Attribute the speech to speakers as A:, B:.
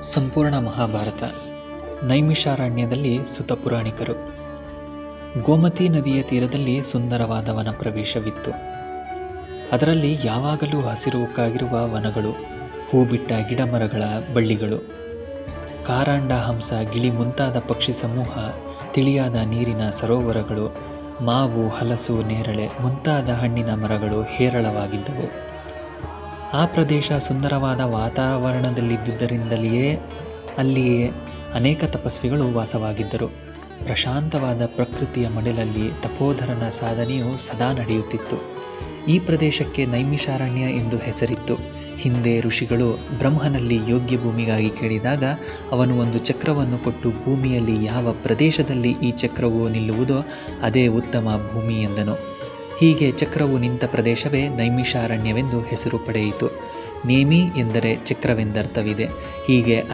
A: ಸಂಪೂರ್ಣ ಮಹಾಭಾರತ. ನೈಮಿಷಾರಣ್ಯದಲ್ಲಿ ಸುತಪುರಾಣಿಕರು ಗೋಮತಿ ನದಿಯ ತೀರದಲ್ಲಿ ಸುಂದರವಾದ ವನ ಪ್ರವೇಶವಿತ್ತು. ಅದರಲ್ಲಿ ಯಾವಾಗಲೂ ಹಸಿರುಕ್ಕಾಗಿರುವ ವನಗಳು ಹೂ ಬಿಟ್ಟ ಗಿಡಮರಗಳ ಬಳ್ಳಿಗಳು, ಕಾರಾಂಡ ಹಂಸ, ಗಿಳಿ ಮುಂತಾದ ಪಕ್ಷಿ ಸಮೂಹ, ತಿಳಿಯಾದ ನೀರಿನ ಸರೋವರಗಳು, ಮಾವು, ಹಲಸು, ನೇರಳೆ ಮುಂತಾದ ಹಣ್ಣಿನ ಮರಗಳು ಹೇರಳವಾಗಿದ್ದವು. ಆ ಪ್ರದೇಶ ಸುಂದರವಾದ ವಾತಾವರಣದಲ್ಲಿದ್ದುದರಿಂದಲೇ ಅಲ್ಲಿಯೇ ಅನೇಕ ತಪಸ್ವಿಗಳು ವಾಸವಾಗಿದ್ದರು. ಪ್ರಶಾಂತವಾದ ಪ್ರಕೃತಿಯ ಮಡಿಲಲ್ಲಿ ತಪೋಧರನ ಸಾಧನೆಯು ಸದಾ ನಡೆಯುತ್ತಿತ್ತು. ಈ ಪ್ರದೇಶಕ್ಕೆ ನೈಮಿಷಾರಣ್ಯ ಎಂದು ಹೆಸರಿತ್ತು. ಹಿಂದೆ ಋಷಿಗಳು ಬ್ರಹ್ಮನಲ್ಲಿ ಯೋಗ್ಯ ಭೂಮಿಗಾಗಿ ಕೇಳಿದಾಗ ಅವನು ಒಂದು ಚಕ್ರವನ್ನು ಕೊಟ್ಟು ಭೂಮಿಯಲ್ಲಿ ಯಾವ ಪ್ರದೇಶದಲ್ಲಿ ಈ ಚಕ್ರವು ನಿಲ್ಲುವುದೋ ಅದೇ ಉತ್ತಮ ಭೂಮಿ ಎಂದನು. ಹೀಗೆ ಚಕ್ರವು ನಿಂತ ಪ್ರದೇಶವೇ ನೈಮಿಷಾರಣ್ಯವೆಂದು ಹೆಸರು ಪಡೆಯಿತು. ನೇಮಿ ಎಂದರೆ ಚಕ್ರವೆಂದರ್ಥವಿದೆ. ಹೀಗೆ